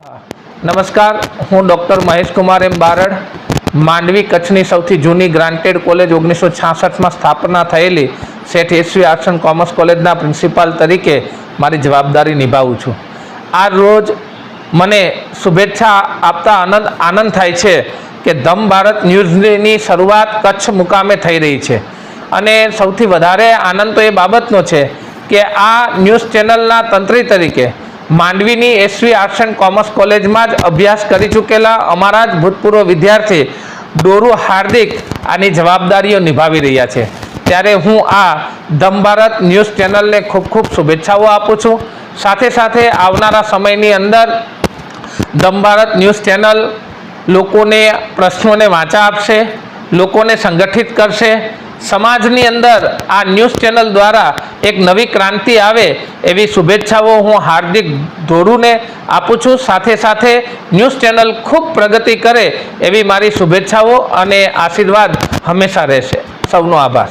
નમસ્કાર, હું doctor Mahesh Kumar M Barad. Mandvi કચ્છની સૌથી જૂની ગ્રાન્ટેડ કોલેજ ઓગણીસો છાસઠમાં સ્થાપના થયેલી. Sheth SV arts and commerce કોલેજના પ્રિન્સિપાલ તરીકે મારી જવાબદારી નિભાવું છું. આ રોજ મને શુભેચ્છા આપતા આનંદ આનંદ થાય છે કે ધમ ભારત ન્યૂઝની શરૂઆત કચ્છ મુકામે થઈ રહી છે. અને સૌથી વધારે આનંદ તો એ બાબતનો છે કે આ ન્યૂઝ ચેનલના તંત્રી તરીકે માંડવીની એસવી આર્ટ્સ એન્ડ કોમર્સ કોલેજમાં જ અભ્યાસ કરી ચૂકેલા અમારા જ ભૂતપૂર્વ વિદ્યાર્થી ડોરુ હાર્દિક આની જવાબદારીઓ નિભાવી રહ્યા છે. ત્યારે હું આ ધમ ભારત ન્યૂઝ ચેનલને ખૂબ ખૂબ શુભેચ્છાઓ આપું છું. સાથે સાથે આવનારા સમયની અંદર દમ ભારત ન્યૂઝ ચેનલ લોકોને પ્રશ્નોને વાંચા આપશે, લોકોને સંગઠિત કરશે સમાજની અંદર આ ન્યૂઝ ચેનલ દ્વારા એક નવી ક્રાંતિ આવે એવી શુભેચ્છાઓ હું હાર્દિક ધોરુને આપું છું. સાથે સાથે ન્યૂઝ ચેનલ ખૂબ પ્રગતિ કરે એવી મારી શુભેચ્છાઓ અને આશીર્વાદ હંમેશા રહેશે. સૌનો આભાર.